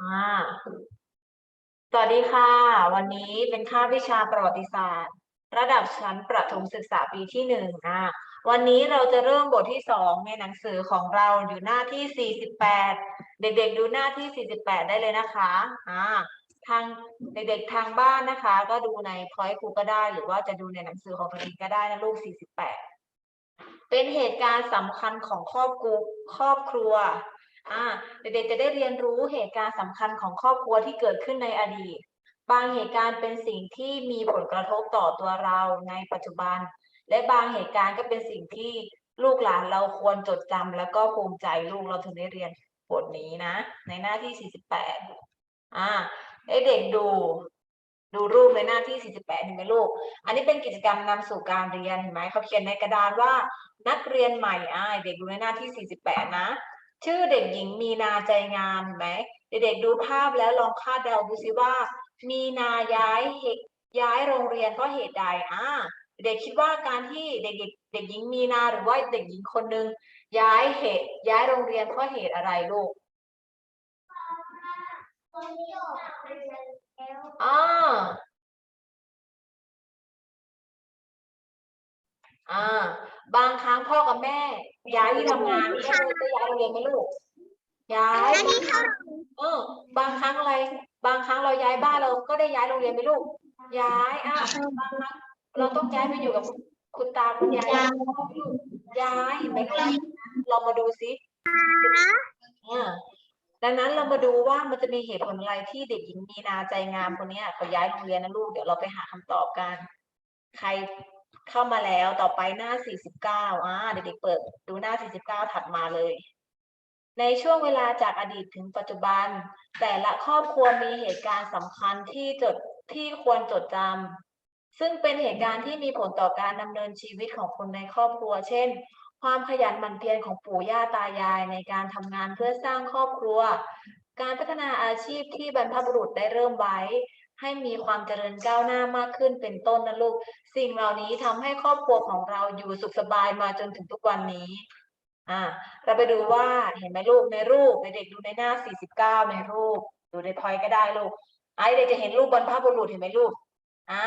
อ่าสวัสดีค่ะ วันนี้เป็นคาบวิชาประวัติศาสตร์ ระดับชั้นประถมศึกษาปีที่หนึ่งอ่าวันนี้เราจะเริ่มบทที่สองในหนังสือของเราอยู่หน้าที่สี่สิบแปดเด็กๆดูหน้าที่สี่สิบแปดได้เลยนะคะอ่าทางเด็กๆทางบ้านนะคะ ก็ดูในพอยต์ครูก็ได้ หรือว่าจะดูในหนังสือของตัวเองก็ได้นะลูกสี่สิบแปดเป็นเหตุการณ์สำคัญของครอบครัวครอบครัว อ่าเด็กๆจะได้เรียนรู้เหตุการณ์สำคัญของครอบครัวที่เกิดขึ้นในอดีต บางเหตุการณ์เป็นสิ่งที่มีผลกระทบต่อตัวเราในปัจจุบัน และบางเหตุการณ์ก็เป็นสิ่งที่ลูกหลานเราควรจดจำแล้วก็ภูมิใจลูกเราถึงได้เรียนบทนี้นะ ในหน้าที่ 48 อ่าให้เด็กดูดูรูปในหน้าที่ 48เห็นไหมลูก อันนี้เป็นกิจกรรมนำสู่การเรียนเห็นไหมเขาเขียนในกระดานว่านักเรียนใหม่อ่าเด็กดูในหน้าที่ 48 นะ ชื่อเด็กหญิงมีนาใจงามเห็นไหมเด็กๆดูภาพแล้วลองคาดเดาดูซิว่า มีนาย้ายเหตุย้ายโรงเรียนเพราะเหตุใดอ่าเด็กคิดว่าการที่เด็กๆเด็กหญิงมีนาหรือว่าเด็กหญิงคนหนึ่งย้ายเหตุย้ายโรงเรียนเพราะเหตุอะไรลูกอ่าอ่า บางครั้งพ่อกับแม่ ย้ายที่ทำงานก็เลยจะย้ายโรงเรียนไหมลูกย้ายเออ บางครั้งอะไร บางครั้งเราย้ายบ้านเราก็ได้ย้ายโรงเรียนไหมลูกย้ายอะบางครั้งเราต้องย้ายไปอยู่กับคุณตาคุณยายย้ายเห็นไหมลูกเรามาดูซิอ่าดังนั้นเรามาดูว่ามันจะมีเหตุผลอะไรที่เด็กหญิงมีนาใจงามคนนี้เขาย้ายโรงเรียนนะลูกเดี๋ยวเราไปหาคำตอบกัน ใคร เข้ามาแล้วต่อไปหน้า 49อ่าเด็กๆเปิดดูหน้า 49 ถัดมาเลย ในช่วงเวลาจากอดีตถึงปัจจุบัน แต่ละครอบครัวมีเหตุการณ์สำคัญที่จดที่ควรจดจำซึ่งเป็นเหตุการณ์ที่มีผลต่อการดำเนินชีวิตของคนในครอบครัว เช่น ความขยันหมั่นเพียรของปู่ย่าตายายในการทำงานเพื่อสร้างครอบครัว การพัฒนาอาชีพที่บรรพบุรุษได้เริ่มไว้ ให้มีความเจริญก้าวหน้ามากขึ้นเป็นต้นนะลูก สิ่งเหล่านี้ทำให้ครอบครัวของเราอยู่สุขสบายมาจนถึงทุกวันนี้อ่าเราไปดูว่าเห็นไหมลูกในรูปเด็กดูในหน้า 49 ในรูป ดูในพอยก็ได้ลูกไอ้เด็กจะเห็นรูปบรรพบุรุษเห็นไหมลูกอ่า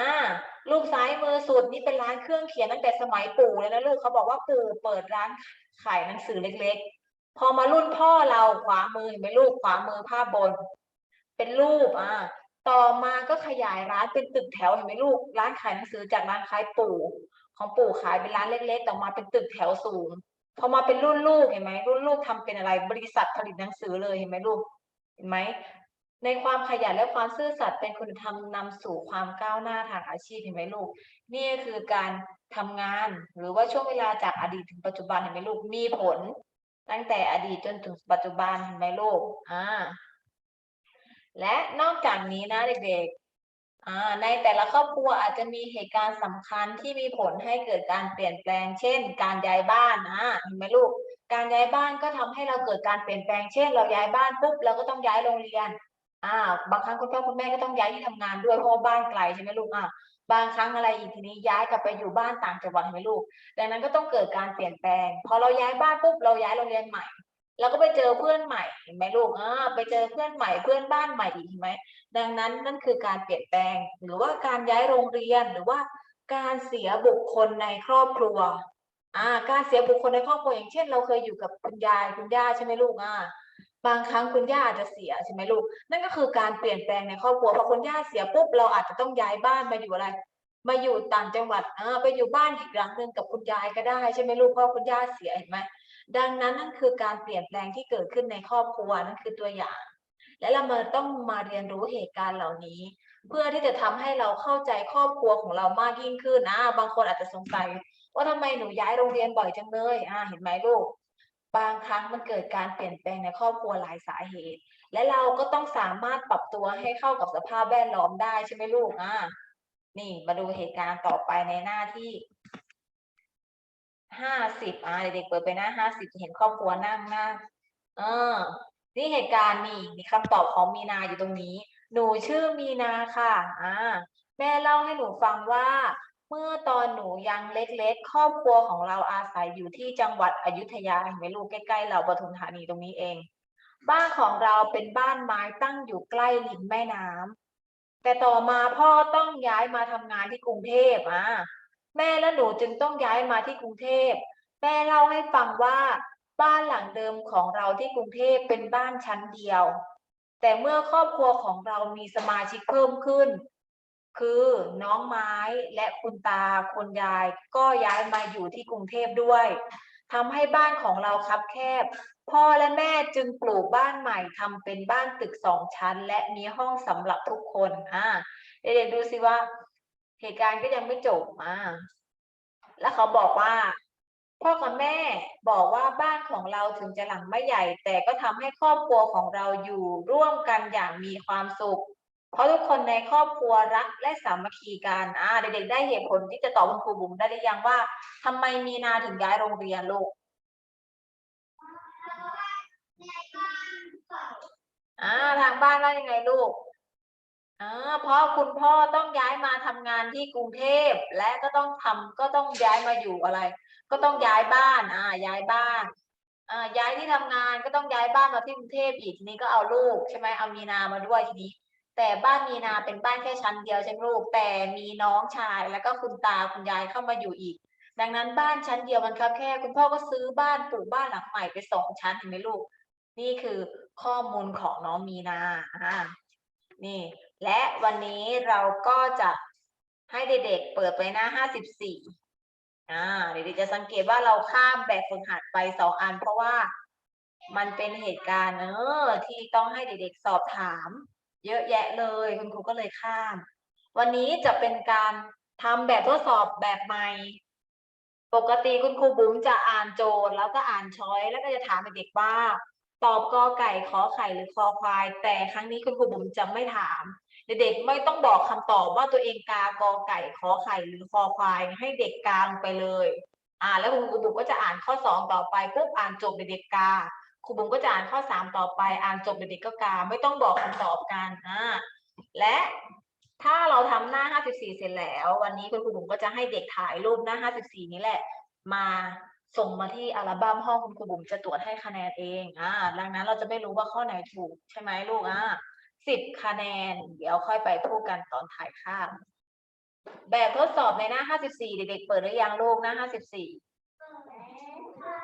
ลูกซ้ายมือสุดนี่เป็นร้านเครื่องเขียนตั้งแต่สมัยปู่เลยนะลูกเขาบอกว่าปู่เปิดร้านขายหนังสือเล็กๆ พอมารุ่นพ่อเราขวามือเห็นไหมลูกขวามือภาพบน เป็นรูปอ่า ต่อมาก็ขยายร้านเป็นตึกแถวเห็นไหมลูก ร้านขายหนังสือจากร้านขายปู่ ของปู่ขายเป็นร้านเล็กๆ ต่อมาเป็นตึกแถวสูง พอมาเป็นรุ่นลูกเห็นไหมรุ่นลูกทำเป็นอะไร บริษัทผลิตหนังสือเลยเห็นไหมลูก เห็นไหมในความขยันและความซื่อสัตย์เป็นคุณธรรมนำสู่ความก้าวหน้าทางอาชีพเห็นไหมลูก นี่คือการทำงานหรือว่าช่วงเวลาจากอดีตถึงปัจจุบันเห็นไหมลูกมีผล ตั้งแต่อดีตจนถึงปัจจุบันเห็นไหมลูกอ่า และนอกจากนี้นะเด็กๆ ในแต่ละครอบครัวอาจจะมีเหตุการณ์สำคัญที่มีผลให้เกิดการเปลี่ยนแปลง เช่น การย้ายบ้านอ่าเห็นไหมลูก การย้ายบ้านก็ทำให้เราเกิดการเปลี่ยนแปลง เช่น เราย้ายบ้านปุ๊บเราก็ต้องย้ายโรงเรียนอ่าบางครั้งคุณพ่อคุณแม่ก็ต้องย้ายที่ทำงานด้วยเพราะบ้านไกลใช่ไหมลูกอ่าบางครั้งอะไรอีกทีนี้ย้ายกลับไปอยู่บ้านต่างจังหวัดเห็นไหมลูก ดังนั้นก็ต้องเกิดการเปลี่ยนแปลง พอเราย้ายบ้านปุ๊บเราย้ายโรงเรียนใหม่ เราก็ไปเจอเพื่อนใหม่เห็นไหมลูกอ่าไปเจอเพื่อนใหม่เพื่อนบ้านใหม่อีกเห็นไหมดังนั้นนั่นคือการเปลี่ยนแปลง หรือว่าการย้ายโรงเรียนหรือว่าการเสียบุคคลในครอบครัวอ่าการเสียบุคคลในครอบครัวอย่างเช่น เราเคยอยู่กับคุณยายคุณย่าใช่ไหมลูกอ่าบางครั้งคุณย่าอาจจะเสียใช่ไหมลูก นั่นก็คือการเปลี่ยนแปลงในครอบครัวพอคุณย่าเสียปุ๊บเราอาจจะต้องย้ายบ้านมาอยู่อะไร มาอยู่ต่างจังหวัดอ่าไปอยู่บ้านอีกหลังหนึ่งกับคุณยายก็ได้ใช่ไหมลูกเพราะคุณย่าเสียเห็นไหม ดังนั้นนั่นคือการเปลี่ยนแปลงที่เกิดขึ้นในครอบครัวนั่นคือตัวอย่าง และเรามาต้องมาเรียนรู้เหตุการณ์เหล่านี้ เพื่อที่จะทำให้เราเข้าใจครอบครัวของเรามากยิ่งขึ้นนะบางคนอาจจะสงสัยว่าทำไมหนูย้ายโรงเรียนบ่อยจังเลยอ่าเห็นไหมลูก บางครั้งมันเกิดการเปลี่ยนแปลงในครอบครัวหลายสาเหตุ และเราก็ต้องสามารถปรับตัวให้เข้ากับสภาพแวดล้อมได้ใช่ไหมลูกอ่านี่มาดูเหตุการณ์ต่อไปในหน้าที่ ห้าสิบอ่าเด็กๆเปิดไปหน้าห้าสิบจะเห็นครอบครัวนั่งหน้าเออ นี่เหตุการณ์นี่มีคำตอบของมีนาอยู่ตรงนี้ หนูชื่อมีนาค่ะ อ่า แม่เล่าให้หนูฟังว่า เมื่อตอนหนูยังเล็กๆ ครอบครัวของเราอาศัยอยู่ที่จังหวัดอยุธยาเห็นไหมลูกใกล้ๆเราปทุมธานีตรงนี้เอง บ้านของเราเป็นบ้านไม้ตั้งอยู่ใกล้ริมแม่น้ำแต่ต่อมาพ่อต้องย้ายมาทำงานที่กรุงเทพอะ แม่และหนูจึงต้องย้ายมาที่กรุงเทพ แม่เล่าให้ฟังว่า บ้านหลังเดิมของเราที่กรุงเทพเป็นบ้านชั้นเดียว แต่เมื่อครอบครัวของเรามีสมาชิกเพิ่มขึ้น คือน้องไม้และคุณตาคุณยายก็ย้ายมาอยู่ที่กรุงเทพด้วยทำให้บ้านของเราคับแคบ พ่อและแม่จึงปลูกบ้านใหม่ทำเป็นบ้านตึกสองชั้น และมีห้องสำหรับทุกคนอ่าเด็กๆดูสิว่า เหตุการณ์ก็ยังไม่จบอ่าแล้วเขาบอกว่า พ่อกับแม่บอกว่าบ้านของเราถึงจะหลังไม่ใหญ่ แต่ก็ทำให้ครอบครัวของเราอยู่ร่วมกันอย่างมีความสุข เพราะทุกคนในครอบครัวรักและสามัคคีกันอ่าเด็กๆได้เหตุผลที่จะตอบคุณครูบุ๋มได้หรือยังว่าทำไมมีนาถึงย้ายโรงเรียนลูกอ่าทางบ้านว่ายังไงลูก อ่าเพราะคุณพ่อต้องย้ายมาทำงานที่กรุงเทพและก็ต้องทำก็ต้องย้ายมาอยู่อะไร ก็ต้องย้ายบ้านอ่าย้ายบ้านอ่าย้ายที่ทำงานก็ต้องย้ายบ้านมาที่กรุงเทพอีกทีนี้ก็เอาลูกใช่ไหมเอามีนามาด้วยทีนี้ แต่บ้านมีนาเป็นบ้านแค่ชั้นเดียวใช่ไหมลูกแต่มีน้องชาย แล้วก็คุณตาคุณยายเข้ามาอยู่อีก ดังนั้นบ้านชั้นเดียวมันครับแค่คุณพ่อก็ซื้อบ้านปลูกบ้านหลังใหม่ไปสองชั้นเห็นไหมลูก นี่คือข้อมูลของน้องมีนาอ่านี่ และวันนี้เราก็จะให้เด็กๆเปิดไปหน้าห้าสิบสี่อ่า เด็กๆจะสังเกตว่าเราข้ามแบบฝึกหัดไปสองอัน เพราะว่ามันเป็นเหตุการณ์เออที่ต้องให้เด็กๆสอบถาม เยอะแยะเลย คุณครูก็เลยข้าม วันนี้จะเป็นการทำแบบทดสอบแบบใหม่ ปกติคุณครูบุ๋มจะอ่านโจทย์แล้วก็อ่านช้อยแล้วก็จะถามเด็กว่า ตอบกอไก่ขอไข่หรือคอควาย แต่ครั้งนี้คุณครูบุ๋มจะไม่ถาม เด็กไม่ต้องบอกคำตอบว่าตัวเองกากอไก่ขอไข่หรือคอควายให้เด็กกาลงไปเลย อ่า แล้วคุณครูบุ๋มก็จะอ่านข้อสองต่อไปปุ๊บอ่านจบเด็กกาครูบุ๋มก็จะอ่านข้อสามต่อไป อ่านจบเด็กก็กาไม่ต้องบอกคำตอบกันอ่าและถ้าเราทำหน้า 54 เสร็จแล้ว วันนี้คุณครูบุ๋มก็จะให้เด็กถ่ายรูปหน้า 54 นี้แหละ มาส่งมาที่อัลบั้มห้องคุณครูบุ๋มจะตรวจให้คะแนนเองอ่าดังนั้นเราจะไม่รู้ว่าข้อไหนถูกใช่ไหมลูกอ่า สิบคะแนน เดี๋ยวค่อยไปพูดกันตอนถ่ายภาพ แบบทดสอบในหน้า 54 เด็กๆ เปิดหรือยังลูกหน้า 54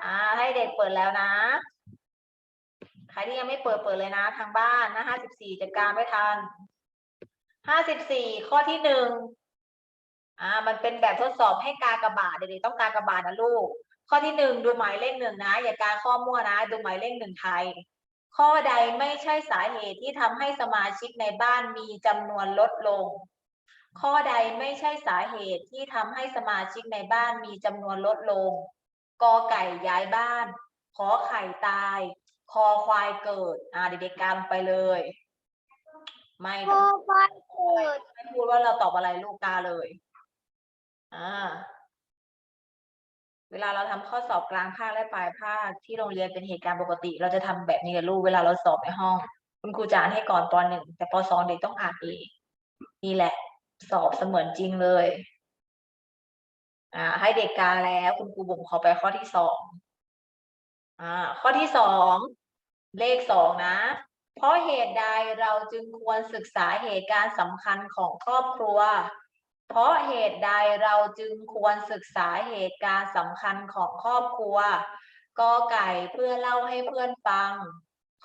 อ่า ให้เด็กเปิดแล้วนะ ใครที่ยังไม่เปิดเปิดเลยนะ ทางบ้านหน้า 54 จัดการไม่ทัน 54 ข้อที่หนึ่งอ่า มันเป็นแบบทดสอบให้กากบาทเด็กๆต้องกากบาทนะลูก ข้อที่หนึ่งดูหมายเลขหนึ่งนะ อย่ากาข้อมั่วนะ ดูหมายเลขหนึ่งไทย ข้อใดไม่ใช่สาเหตุที่ทำให้สมาชิกในบ้านมีจำนวนลดลง ข้อใดไม่ใช่สาเหตุที่ทำให้สมาชิกในบ้านมีจำนวนลดลง กอไก่ย้ายบ้าน ขอไข่ตาย คอควายเกิด อ่าเด็กๆกำไปเลย ไม่โอ้บ้านเกิดไม่พูดว่าเราตอบอะไรลูกกาเลย อ่า เวลาเราทำข้อสอบกลางภาคและปลายภาคที่โรงเรียนเป็นเหตุการณ์ปกติ เราจะทำแบบนี้กับลูกเวลาเราสอบในห้อง คุณครูจะอ่านให้ก่อนปหนึ่งแต่ปสองเด็กต้องอ่านเองนี่แหละสอบเสมือนจริงเลยอ่าให้เด็กกาแล้วคุณครูบุ๋มขอไปข้อที่สองอ่าข้อที่สองเลขสองนะ เพราะเหตุใดเราจึงควรศึกษาเหตุการณ์สำคัญของครอบครัว เพราะเหตุใดเราจึงควรศึกษาเหตุการณ์สำคัญของครอบครัวกอไก่เพื่อเล่าให้เพื่อนฟัง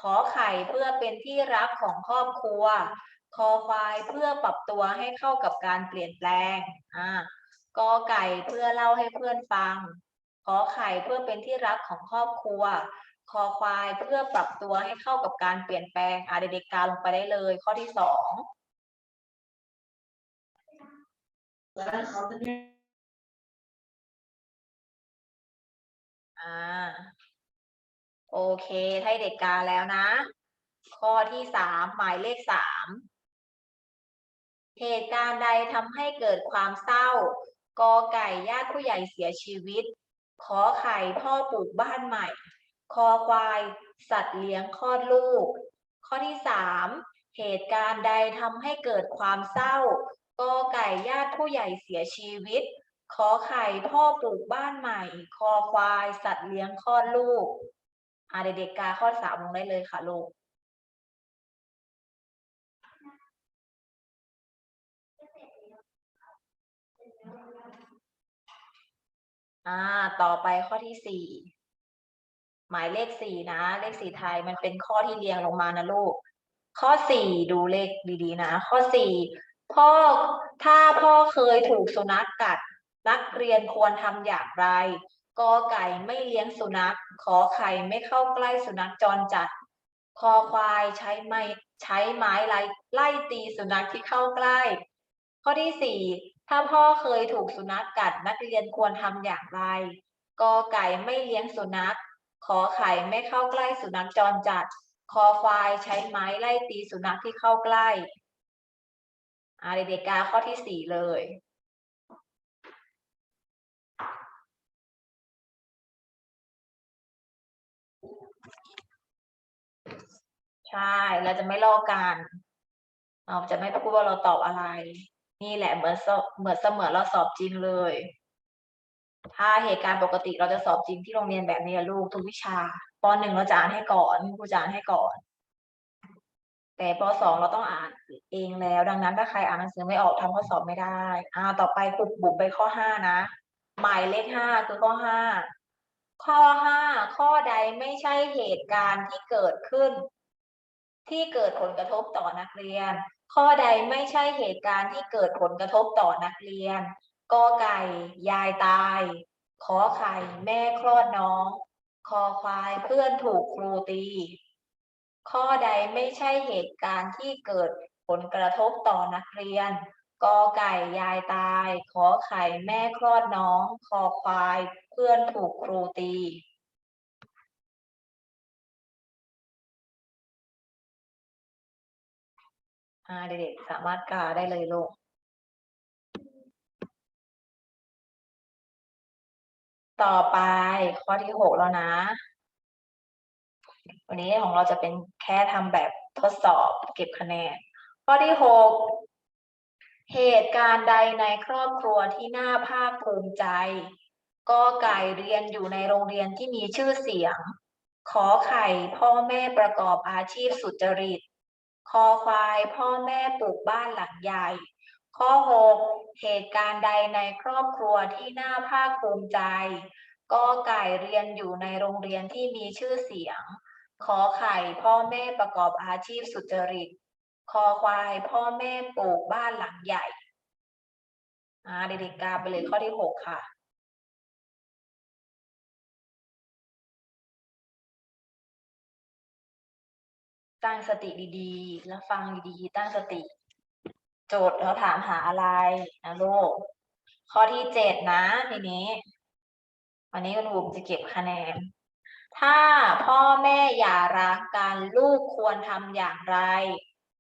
ขอไข่เพื่อเป็นที่รักของครอบครัว คอควายเพื่อปรับตัวให้เข้ากับการเปลี่ยนแปลงอ่ากอไก่เพื่อเล่าให้เพื่อนฟัง ขอไข่เพื่อเป็นที่รักของครอบครัว คอควายเพื่อปรับตัวให้เข้ากับการเปลี่ยนแปลงอาเด็กๆกาลงไปได้เลย ข้อที่สอง อ่า โอเคให้เด็กกาแล้วนะ ข้อที่สามหมายเลขสามเหตุการณ์ใดทำให้เกิดความเศร้ากอไก่ญาติผู้ใหญ่เสียชีวิต ขอไข่พ่อปลูกบ้านใหม่ คอควายสัตว์เลี้ยงคลอดลูก ข้อที่สามเหตุการณ์ใดทำให้เกิดความเศร้า กอไก่ญาติผู้ใหญ่เสียชีวิต ขอไข่พ่อปลูกบ้านใหม่ คอควาย สัตว์เลี้ยงคลอดลูก อ่าเด็กๆกาข้อสามลงได้เลยค่ะลูกอ่า ต่อไปข้อที่สี่หมายเลขสี่นะ เลขสี่ไทยมันเป็นข้อที่เรียงลงมานะลูก ข้อสี่ดูเลขดีๆนะ ข้อสี่ พ่อถ้าพ่อเคยถูกสุนัขกัด นักเรียนควรทำอย่างไรกอไก่ไม่เลี้ยงสุนัข ขอไข่ไม่เข้าใกล้สุนัขจรจัด คอควายใช้ไม้ใช้ไม้ไล่ไล่ตีสุนัขที่เข้าใกล้ ข้อที่สี่ถ้าพ่อเคยถูกสุนัขกัด นักเรียนควรทำอย่างไรกอไก่ไม่เลี้ยงสุนัข ขอไข่ไม่เข้าใกล้สุนัขจรจัด คอควายใช้ไม้ไล่ตีสุนัขที่เข้าใกล้ อ่าเดกาข้อที่สี่เลย ใช่ เราจะไม่ลอกกัน เราจะไม่พูดว่าเราตอบอะไร นี่แหละเหมือนเหมือนเสมือนเราสอบจริงเลย ถ้าเหตุการณ์ปกติเราจะสอบจริงที่โรงเรียนแบบนี้ลูกทุกวิชาปหนึ่งเราจะอ่านให้ก่อนครูจะอ่านให้ก่อน แต่ปสองเราต้องอ่านเองแล้ว ดังนั้นถ้าใครอ่านหนังสือไม่ออกทำข้อสอบไม่ได้อ่าต่อไปครูบุ๋มไปข้อห้านะหมายเลขห้าคือข้อห้าข้อห้าข้อใดไม่ใช่เหตุการณ์ที่เกิดขึ้น ที่เกิดผลกระทบต่อนักเรียน ข้อใดไม่ใช่เหตุการณ์ที่เกิดผลกระทบต่อนักเรียนกอไก่ยายตายขอไข่แม่คลอดน้อง คอควายเพื่อนถูกครูตี ข้อใดไม่ใช่เหตุการณ์ที่เกิดผลกระทบต่อนักเรียนกอไก่ยายตาย ขอไข่แม่คลอดน้อง คอควายเพื่อนถูกครูตี เด็กๆสามารถกาได้เลยลูกต่อไปข้อที่หกแล้วนะ วันนี้ของเราจะเป็นแค่ทำแบบทดสอบเก็บคะแนน ข้อที่หกเหตุการณ์ใดในครอบครัวที่น่าภาคภูมิใจ ก็ไก่เรียนอยู่ในโรงเรียนที่มีชื่อเสียง ขอไข่พ่อแม่ประกอบอาชีพสุจริต คอควายพ่อแม่ปลูกบ้านหลังใหญ่ ข้อหกเหตุการณ์ใดในครอบครัวที่น่าภาคภูมิใจ ก็ไก่เรียนอยู่ในโรงเรียนที่มีชื่อเสียง ขอไข่พ่อแม่ประกอบอาชีพสุจริต คอควายพ่อแม่ปลูกบ้านหลังใหญ่อ่าเด็กๆกาไปเลยข้อที่หกค่ะตั้งสติดีๆ แล้วฟังดีๆ ตั้งสติ โจทย์เขาถามหาอะไรนะลูก ข้อที่เจ็ดนะทีนี้ วันนี้คุณบุ๋มจะเก็บคะแนน ถ้าพ่อแม่อย่ารักกันลูกควรทำอย่างไร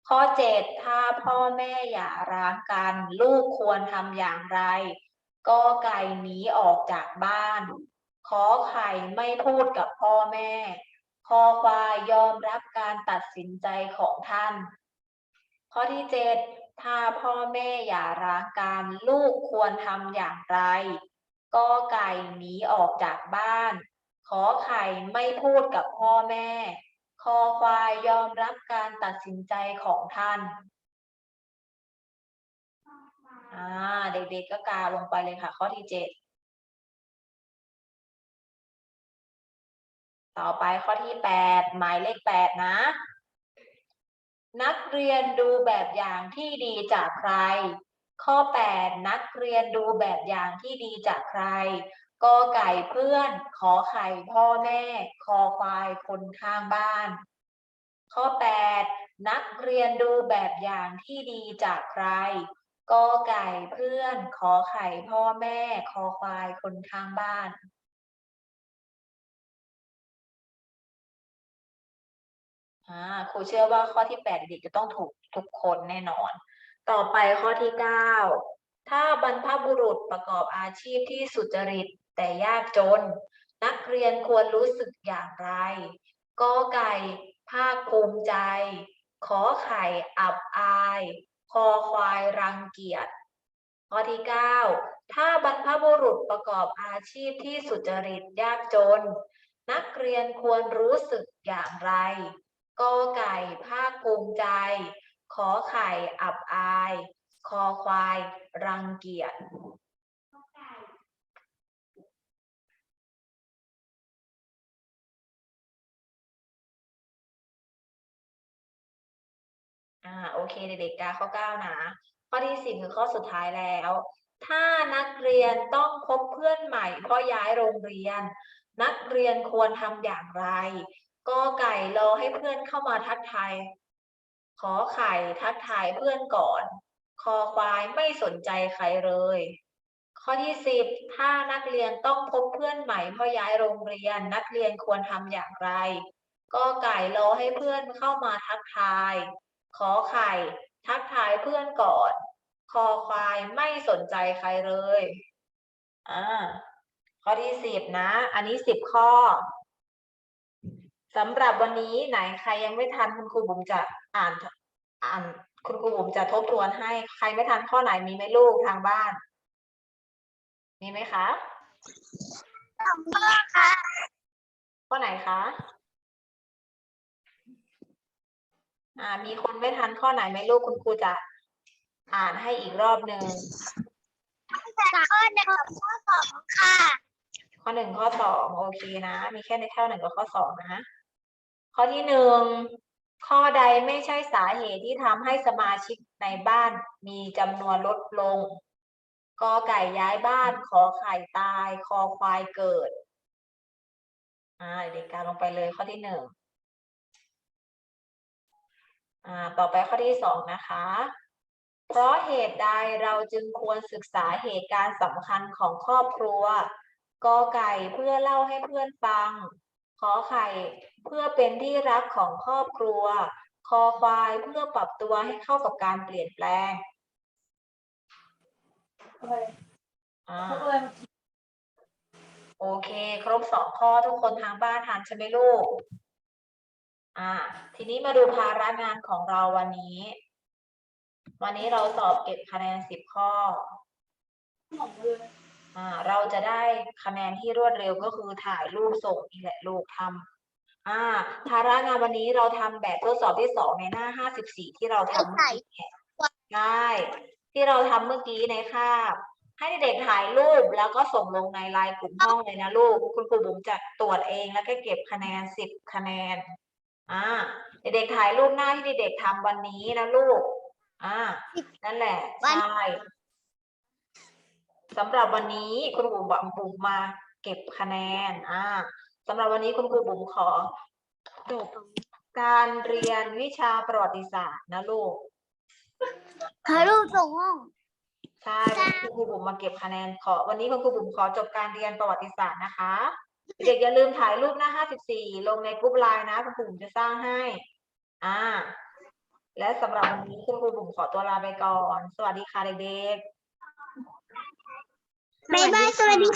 ข้อเจ็ดถ้าพ่อแม่อย่ารักกันลูกควรทำอย่างไร ก็ไก่หนีออกจากบ้าน ขอไข่ไม่พูดกับพ่อแม่คอควายยอมรับการตัดสินใจของท่าน ข้อที่เจ็ดถ้าพ่อแม่อย่ารักกันลูกควรทำอย่างไร ก็ไก่หนีออกจากบ้าน ขอไข่ไม่พูดกับพ่อแม่ คอควายยอมรับการตัดสินใจของท่านอ่าเด็กๆก็กาลงไปเลยค่ะ ข้อที่เจ็ดต่อไปข้อที่แปดหมายเลขแปดนะ นักเรียนดูแบบอย่างที่ดีจากใคร ข้อแปดนักเรียนดูแบบอย่างที่ดีจากใคร กอไก่เพื่อน ขอไข่พ่อแม่ คอควายคนข้างบ้าน ข้อแปดนักเรียนดูแบบอย่างที่ดีจากใครกอไก่เพื่อน ขอไข่พ่อแม่ คอควายคนข้างบ้านครูเชื่อว่าข้อที่แปดเด็กจะต้องถูกทุกคนแน่นอน ต่อไปข้อที่เก้าถ้าบรรพบุรุษประกอบอาชีพที่สุจริต แต่ยากจน นักเรียนควรรู้สึกอย่างไรกอไก่ภาคภูมิใจ ขอไข่อับอาย คอควายรังเกียจข้อที่เก้าถ้าบรรพบุรุษประกอบอาชีพที่สุจริตยากจน นักเรียนควรรู้สึกอย่างไรกอไก่ภาคภูมิใจ ขอไข่อับอาย คอควายรังเกียจ อ่าโอเคเด็กๆกาข้อเก้านะ ข้อที่สิบคือข้อสุดท้ายแล้ว ถ้านักเรียนต้องพบเพื่อนใหม่เพราะย้ายโรงเรียน นักเรียนควรทำอย่างไรก็ไก่รอให้เพื่อนเข้ามาทักทายขอไข่ทักทายเพื่อนก่อน คอควายไม่สนใจใครเลย ข้อที่สิบถ้านักเรียนต้องพบเพื่อนใหม่เพราะย้ายโรงเรียน นักเรียนควรทำอย่างไร ก็ไก่รอให้เพื่อนเข้ามาทักทาย ขอไข่ทักทายเพื่อนก่อน คอควายไม่สนใจใครเลย อ่า ข้อที่สิบนะ อันนี้สิบข้อสำหรับวันนี้ไหนใครยังไม่ทันคุณครูบุ๋มจะอ่านอ่านคุณครูบุ๋มจะทบทวนให้ใครไม่ทันข้อไหนมีไหมลูกทางบ้าน มีไหมคะสองข้อค่ะ ข้อไหนคะ อ่า มีคนไม่ทันข้อไหนไหมลูกคุณครูจะอ่านให้อีกรอบหนึ่งข้อหนึ่งกับข้อสองค่ะ ข้อหนึ่งข้อสองโอเคนะ มีแค่ในข้อหนึ่งกับข้อสองนะ ข้อที่หนึ่งข้อใดไม่ใช่สาเหตุที่ทำให้สมาชิกในบ้านมีจำนวนลดลงกอไก่ย้ายบ้านขอไข่ตาย คอควายเกิด อ่าเด็กการลงไปเลยข้อที่หนึ่งอ่า ต่อไปข้อที่สองนะคะ เพราะเหตุใดเราจึงควรศึกษาเหตุการณ์สำคัญของครอบครัวกอไก่เพื่อเล่าให้เพื่อนฟัง ขอไข่เพื่อเป็นที่รักของครอบครัว คอควายเพื่อปรับตัวให้เข้ากับการเปลี่ยนแปลงอ่าโอเค ครบสองข้อทุกคนทางบ้านทานใช่ไหมลูก อ่า ทีนี้มาดูภาระงานของเราวันนี้ วันนี้เราสอบเก็บคะแนนสิบข้ออ่า เราจะได้คะแนนที่รวดเร็วก็คือถ่ายรูปส่งนี่แหละลูกทำอ่าภาระงานวันนี้เราทำแบบทดสอบที่สองในหน้าห้าสิบสี่ที่เราทำเมื่อกี้เนี่ยได้ ที่เราทำเมื่อกี้ในคาบให้เด็กถ่ายรูปแล้วก็ส่งลงในไลน์กลุ่มห้องเลยนะลูก คุณครูบุ๋มจะตรวจเองแล้วก็เก็บคะแนนสิบคะแนน อ่าเด็กๆถ่ายรูปหน้าที่เด็กๆทำวันนี้นะลูก อ่า นั่นแหละวันใช่สำหรับวันนี้คุณครูบุ๋มบุ๋มมาเก็บคะแนน อ่าสำหรับวันนี้คุณครูบุ๋มขอจบการเรียนวิชาประวัติศาสตร์นะลูกถ่ายรูปส่งห้องใช่คุณครูบุ๋มมาเก็บคะแนนขอ วันนี้คุณครูบุ๋มขอจบการเรียนประวัติศาสตร์นะคะ เด็กอย่าลืมถ่ายรูปหน้า 54 ลงในกรุ๊ปไลน์นะคุณครูบุ๋มจะสร้างให้ อ่า และสำหรับวันนี้คุณครูบุ๋มขอตัวลาไปก่อน สวัสดีค่ะเด็กๆ บ๊ายบายสวัสดี